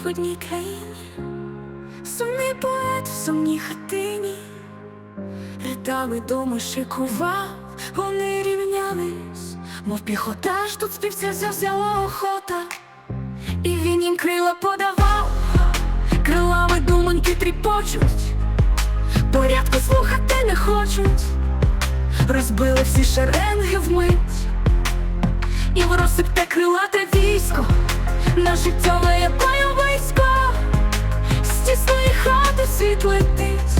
в країні, сумний поет в сумній хатині, рядами дому шикував, вони рівнялись, мов піхотаж, тут співця взяла охота, і він їм крила подавав, крилами думаньки тріпочуть, порядку слухати не хочуть, розбили всі шеренги вмить. І в розсипте крилате військо, на життєве бойовисько, з тісної хати світ летить,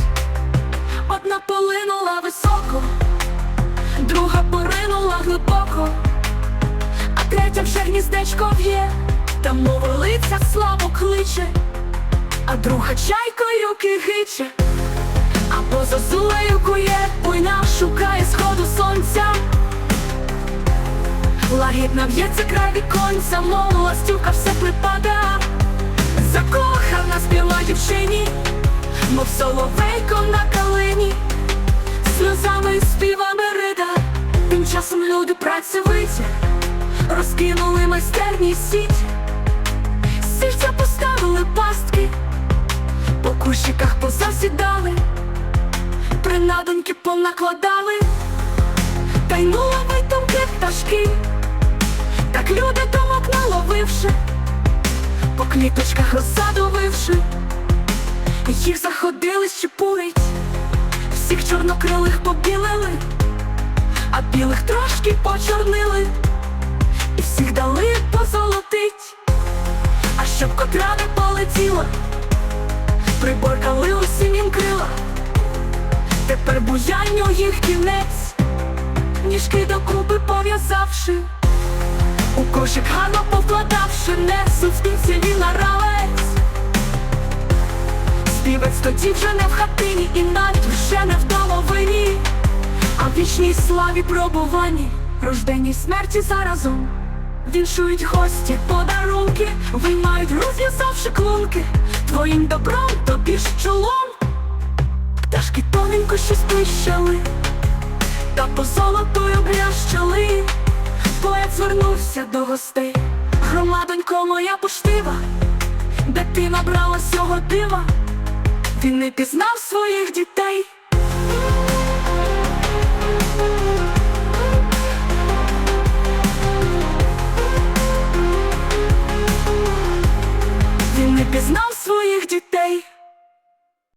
одна полинула високо, друга поринула глибоко, а третя вже гніздечко в'є, там мовилиця славу кличе, а друга чайкою кигиче, або зозулею кує, буйна шукає Лагідно в'ється край віконця, мов ластівка все припада, закохана співа дівчині, мов соловейко на калині, сльозами співами рида, тим часом люди працьовиті, розкинули майстерні сіть, сільця поставили пастки, по кущиках позасідали, принадоньки понакладали, та й нуловий томки пташки. Люди думок наловивши, по квіточках розсадовивши, їх заходили щепурить, всіх чорнокрилих побілили, а білих трошки почорнили, і всіх дали позолотить, а щоб котра не полетіла, приборкали усім крила, тепер буянню їх кінець, ніжки докупи пов'язавши. Кошик гарно повкладавши, несуть співцеві на равець. Співець тоді вже не в хатині, і навіть вже не в домовині, а в вічній славі пробуванні, рожденній смерті заразом. Віншують гості, подарунки, виймають розв'язавши клунки, твоїм добром тобі ж чолом. Пташки тоненько щось пищали, та по золотою брящали. Бо я звернувся до гостей. Громадонько моя поштива, де ти набрала сього дива, він не пізнав своїх дітей. Він не пізнав своїх дітей.